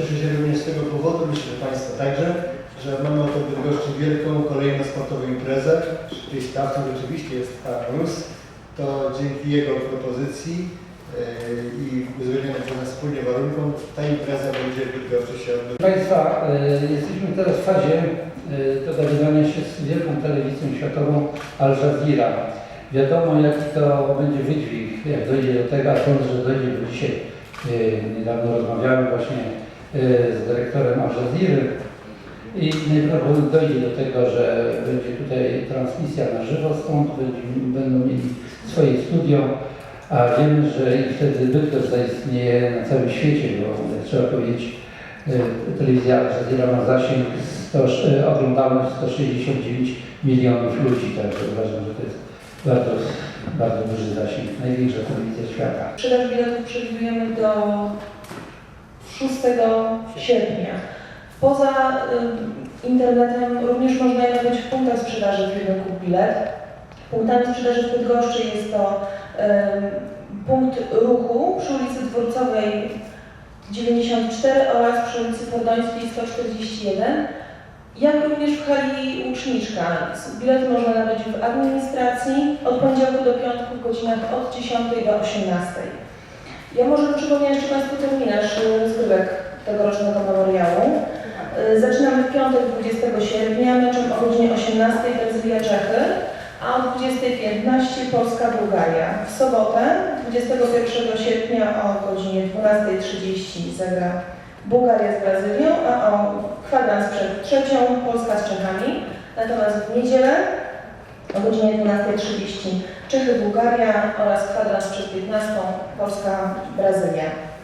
Cieszę się również z tego powodu, myślę, że Państwo także, że mamy oto w Bydgoszczy wielką, kolejną sportową imprezę. Tej stawką rzeczywiście jest Harus. To dzięki jego propozycji yy, i uzgodnionym przez nas wspólnie warunkom ta impreza będzie w Bydgoszczy się odbywać. Państwa, y, jesteśmy teraz w fazie y, dogadywania się z wielką telewizją światową Al Jazeera. Wiadomo, jaki to będzie wydźwig, jak dojdzie do tego, a sądzę, że dojdzie, bo dzisiaj niedawno rozmawiałem właśnie z dyrektorem Al Jazeera i najprawdopodobniej dojdzie do tego, że będzie tutaj transmisja na żywo stąd, będą mieli swoje studio, a wiemy, że i wtedy Bydgoszcz zaistnieje na całym świecie, bo jak trzeba powiedzieć, y, telewizja Al Jazeera ma zasięg 100, y, oglądalność 169 milionów ludzi, także uważam, że to jest bardzo, bardzo duży zasięg, największa telewizja świata. Sprzedaż biletów przewidujemy do 6 sierpnia. Poza internetem również można je nabyć w punktach sprzedaży firmy Kup Bilet. Punktami sprzedaży w Bydgoszczy jest to punkt ruchu przy ulicy Dworcowej 94 oraz przy ulicy Fordońskiej 141, jak również w hali Łuczniczka. Bilety można nabyć w administracji od poniedziałku do piątku w godzinach od 10 do 18. Ja może przypomnę jeszcze Państwu terminarz y, rozgrywek tegorocznego memoriału. Y, Zaczynamy w piątek 20 sierpnia meczem o godzinie 18 Brazylia Czechy, a o 20.15 Polska-Bułgaria. W sobotę 21 sierpnia o godzinie 12.30 zagra Bułgaria z Brazylią, a o kwadrans przed trzecią Polska z Czechami. Natomiast w niedzielę o godzinie 12.30 Czechy, Bułgaria oraz kwadrans przed 15 Polska, Brazylia.